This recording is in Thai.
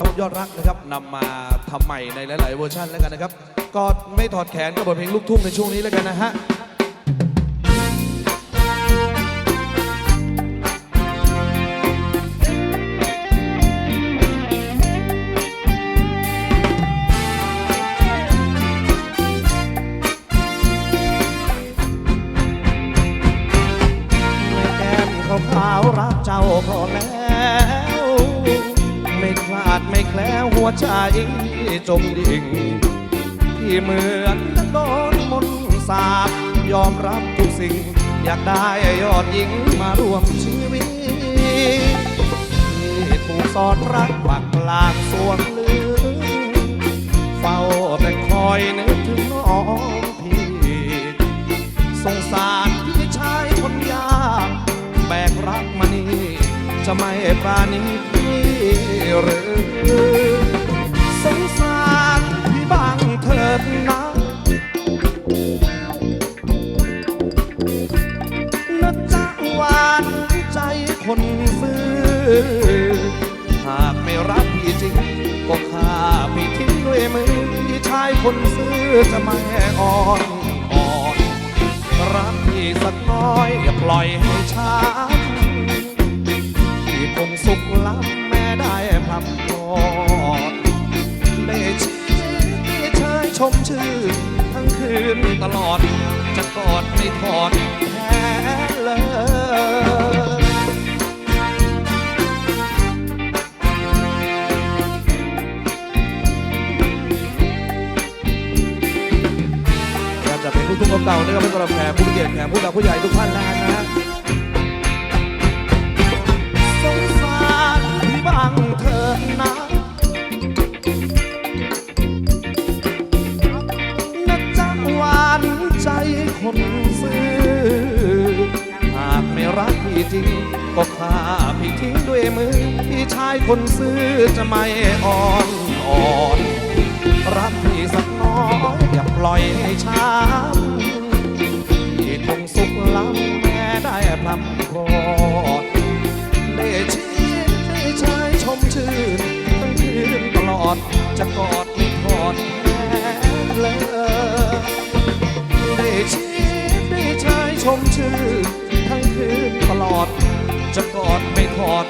ครับยอดรักนะครับนำมาทำใหม่ในหลาย ๆ เวอร์ชันแล้วกันนะครับ ก็ไม่ถอดแขนกับบทเพลงลูกทุ่งในช่วงนี้แล้วกันนะฮะแก้มขาวขาวรักเจ้าพอแล้วไม่คลาดไม่แคล้วหัวใจจมดิ่ง ที่เหมือนนกโดนมนต์สาบยอมรับทุกสิ่ง อยากได้ยอดหญิงมาร่วมชีวิตที่ถูกสอดรักปักกลางสวงลืมเฝ้าแต่คอยนึกถึงน้องพี่สงสารพี่ชายคนยากแบกรักมานี่จะไม่ปราณี คนซื้อจะไม่อ่อนอ่อนรักพี่สักน้อยอย่าปล่อยให้ช้ำพี่คงสุขล้ำแม่ได้พลับกอดได้ชี้ได้เชยชมชื่อ ทั้งคืนตลอดจะกอดไม่ถอดแลูกทุ่งเก่าๆนะครับเป็นสำหรับแขกผู้เกียรติแขกผู้หลักผู้ใหญ่ทุกท่านแล้วนะฮะสงสารพี่บ้างเถิดนะนะจ๊ะหวานใจคนซื้อหากไม่รักพี่จริง ก็ฆ่าพี่ทิ้งด้วยมือ พี่ชายคนซื้อจะไม่อ่อนอ่อน รักพี่สัก อย่าปล่อยให้ช้ำพี่คงสุขล้ำแม้ได้พลัำพรอดได้ชี้ได้ชายชมชื่นทั้งคืนตลอดจะกอดไม่ทอดแท้เลยได้ชี้ได้ชายชมชื่นทั้งคืนตลอดจะกอดไม่ทอด